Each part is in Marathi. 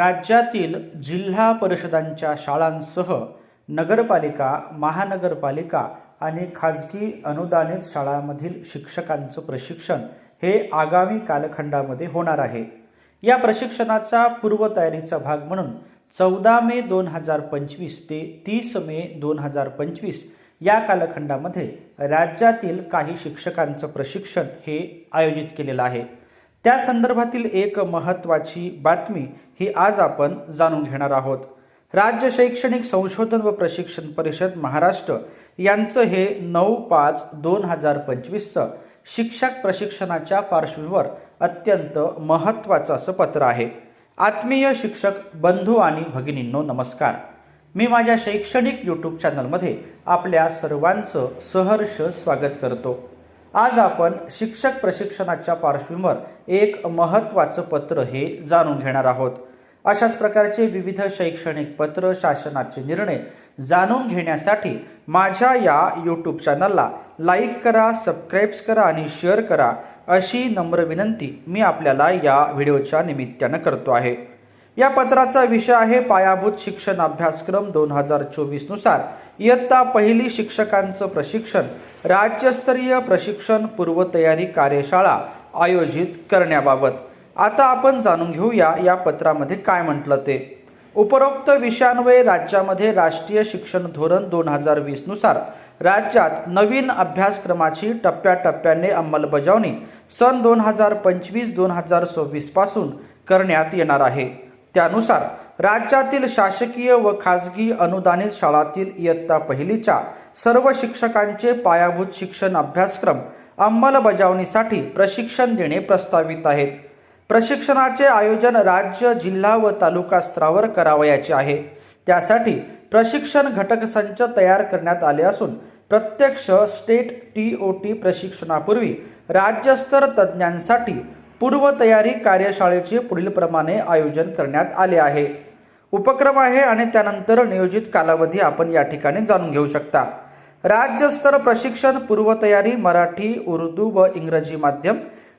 राज्यातील जिल्हा परिषदांच्या शाळांसह नगरपालिका महानगरपालिका आणि खाजगी अनुदानित शाळांमधील शिक्षकांचं प्रशिक्षण हे आगामी कालखंडामध्ये होणार आहे. या प्रशिक्षणाचा पूर्वतयारीचा भाग म्हणून चौदा मे दोन हजार पंचवीस ते तीस मे दोन हजार पंचवीस या कालखंडामध्ये राज्यातील काही शिक्षकांचं प्रशिक्षण हे आयोजित केलेलं आहे. त्या संदर्भातील एक महत्त्वाची बातमी ही आज आपण जाणून घेणार आहोत. राज्य शैक्षणिक संशोधन व प्रशिक्षण परिषद महाराष्ट्र यांचं हे नऊ पाच दोन हजार पंचवीसचं शिक्षक प्रशिक्षणाच्या पार्श्वभूमीवर अत्यंत महत्त्वाचं असं पत्र आहे. आत्मीय शिक्षक बंधू आणि भगिनींनो नमस्कार. मी माझ्या शैक्षणिक यूट्यूब चॅनलमध्ये आपल्या सर्वांचं सहर्ष स्वागत करतो. आज आपण शिक्षक प्रशिक्षणाच्या पार्श्वभूमीवर एक महत्त्वाचं पत्र हे जाणून घेणार आहोत. अशाच प्रकारचे विविध शैक्षणिक पत्र शासनाचे निर्णय जाणून घेण्यासाठी माझ्या या यूट्यूब चॅनलला लाईक करा सबस्क्राईब्स करा आणि शेअर करा अशी नम्र विनंती मी आपल्याला या व्हिडिओच्या निमित्तानं करतो आहे. या पत्राचा विषय आहे पायाभूत शिक्षण अभ्यासक्रम दोन हजार चोवीसनुसार इयत्ता पहिली शिक्षकांचं प्रशिक्षण. राज्यस्तरीय प्रशिक्षण पूर्वतयारी कार्यशाळा आयोजित करण्याबाबत. आता आपण जाणून घेऊया या पत्रामध्ये काय म्हटलं ते. उपरोक्त विषयान्वये राज्यामध्ये राष्ट्रीय शिक्षण धोरण दोन हजार वीसनुसार राज्यात नवीन अभ्यासक्रमाची टप्प्याटप्प्याने अंमलबजावणी सन दोन हजार पंचवीस दोन हजार सव्वीसपासून करण्यात येणार आहे. त्यानुसार राज्यातील शासकीय व खाजगी अनुदानित शाळातील इयत्ता पहिलीच्या सर्व शिक्षकांचे पायाभूत शिक्षण अभ्यासक्रम अंमलबजावणीसाठी प्रशिक्षण देणे प्रस्तावित आहेत. प्रशिक्षणाचे आयोजन राज्य जिल्हा व तालुका स्तरावर करावयाचे आहे. त्यासाठी प्रशिक्षण घटक संच तयार करण्यात आले असून प्रत्यक्ष स्टेट टी ओ टी प्रशिक्षणापूर्वी राज्यस्तर तज्ज्ञांसाठी पूर्वतयारी कार्यशाळेचे पुढील प्रमाणे आयोजन करण्यात आले आहे. उपक्रम आहे आणि त्यानंतर नियोजित कालावधी आपण या ठिकाणी जाणून घेऊ शकता. राज्यस्तर प्रशिक्षण पूर्वतयारी मराठी उर्दू व इंग्रजी माध्यम.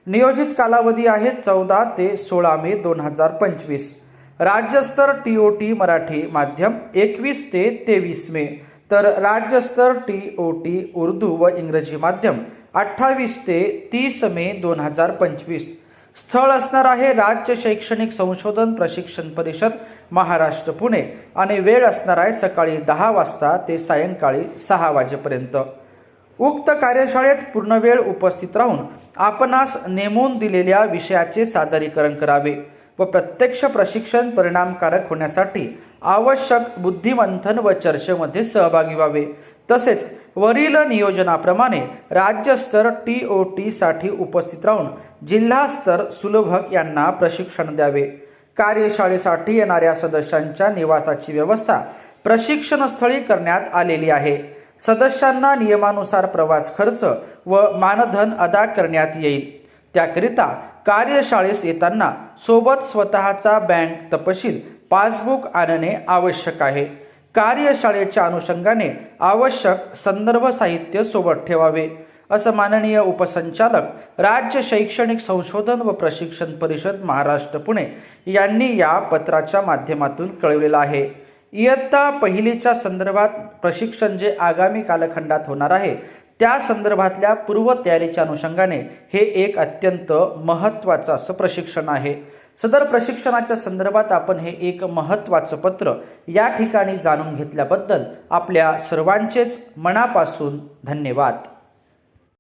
नियोजित कालावधी आहे चौदा ते सोळा मे दोन हजार पंचवीस. राज्यस्तर टी ओ टी मराठी माध्यम एकवीस ते तेवीस मे. तर राज्यस्तर टी ओ टी उर्दू व इंग्रजी माध्यम अठ्ठावीस ते तीस मे दोन हजार पंचवीस. स्थळ असणार आहे राज्य शैक्षणिक संशोधन प्रशिक्षण परिषद महाराष्ट्र पुणे. आणि वेळ असणार आहे सकाळी दहा वाजता ते सायंकाळी सहा वाजेपर्यंत. उक्त कार्यशाळेत पूर्णवेळ उपस्थित राहून आपणास नेमून दिलेल्या विषयाचे सादरीकरण करावे व प्रत्यक्ष प्रशिक्षण परिणामकारक होण्यासाठी आवश्यक बुद्धिमंथन व चर्चेमध्ये सहभागी व्हावे. तसेच वरील नियोजनाप्रमाणे राज्यस्तर टी ओ टीसाठी उपस्थित राहून जिल्हास्तर सुलभक यांना प्रशिक्षण द्यावे. कार्यशाळेसाठी येणाऱ्या सदस्यांच्या निवासाची व्यवस्था प्रशिक्षणस्थळी करण्यात आलेली आहे. सदस्यांना नियमानुसार प्रवास खर्च व मानधन अदा करण्यात येईल. त्याकरिता कार्यशाळेस येताना सोबत स्वतःचा बँक तपशील पासबुक आणणे आवश्यक आहे. कार्यशाळेच्या अनुषंगाने आवश्यक संदर्भ साहित्य सोबत ठेवावे. असं माननीय उपसंचालक राज्य शैक्षणिक संशोधन व प्रशिक्षण परिषद महाराष्ट्र पुणे यांनी या पत्राच्या माध्यमातून कळविलेलं आहे. इयत्ता पहिलीच्या संदर्भात प्रशिक्षण जे आगामी कालखंडात होणार आहे त्या संदर्भातल्या पूर्वतयारीच्या अनुषंगाने हे एक अत्यंत महत्त्वाचं असं प्रशिक्षण आहे. सदर प्रशिक्षणाच्या संदर्भात आपण हे एक महत्त्वाचं पत्र या ठिकाणी जाणून घेतल्याबद्दल आपल्या सर्वांचेच मनापासून धन्यवाद.